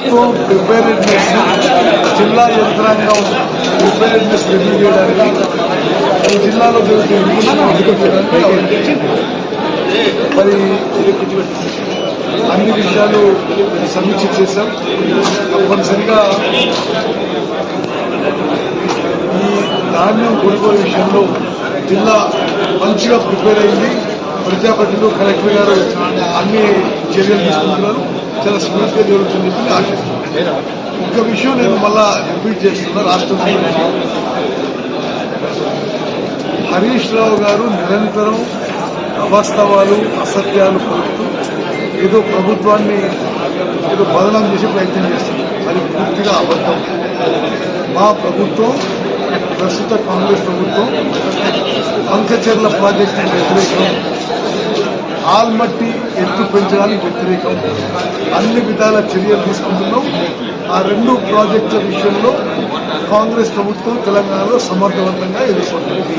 ప్రభుత్వం ప్రిపేరెడ్నెస్ జిల్లా యంత్రాంగం ప్రిపేరెడ్నెస్ రివ్యూ చేయడానికి ఈ జిల్లాలో జరుగుతున్న మరి అన్ని విషయాలు సమీక్ష చేశాం. తప్పనిసరిగా ఈ ధాన్యం కొనుగోలు విషయంలో జిల్లా మంచిగా ప్రిపేర్ అయింది. ప్రజాప్రతినిధులు కలెక్టర్ గారు అన్ని చర్యలు తీసుకుంటున్నారు. చాలా స్మూత్గా జరుగుతుంది చెప్పి ఆశిస్తున్నాను. ఒక విషయం నేను మళ్ళా రిపీట్ చేస్తున్నా రాష్ట్రం హరీష్ రావు గారు నిరంతరం అవాస్తవాలు అసత్యాలు పలుకుతూ ఏదో ప్రభుత్వాన్ని ఏదో బదనం చేసే ప్రయత్నం చేస్తుంది అది పూర్తిగా అబద్ధం. మా ప్రభుత్వం ప్రస్తుత కాంగ్రెస్ ప్రభుత్వం పంకచర్ల ప్రాజెక్టు వ్యతిరేకం. ఆల్మట్టి ఎత్తు పెంచడానికి వ్యతిరేకం. అన్ని విధాల చర్యలు తీసుకుంటున్నాం. ఆ రెండు ప్రాజెక్టుల విషయంలో కాంగ్రెస్ ప్రభుత్వం తెలంగాణలో సమర్థవంతంగా ఎదుర్కొంటుంది.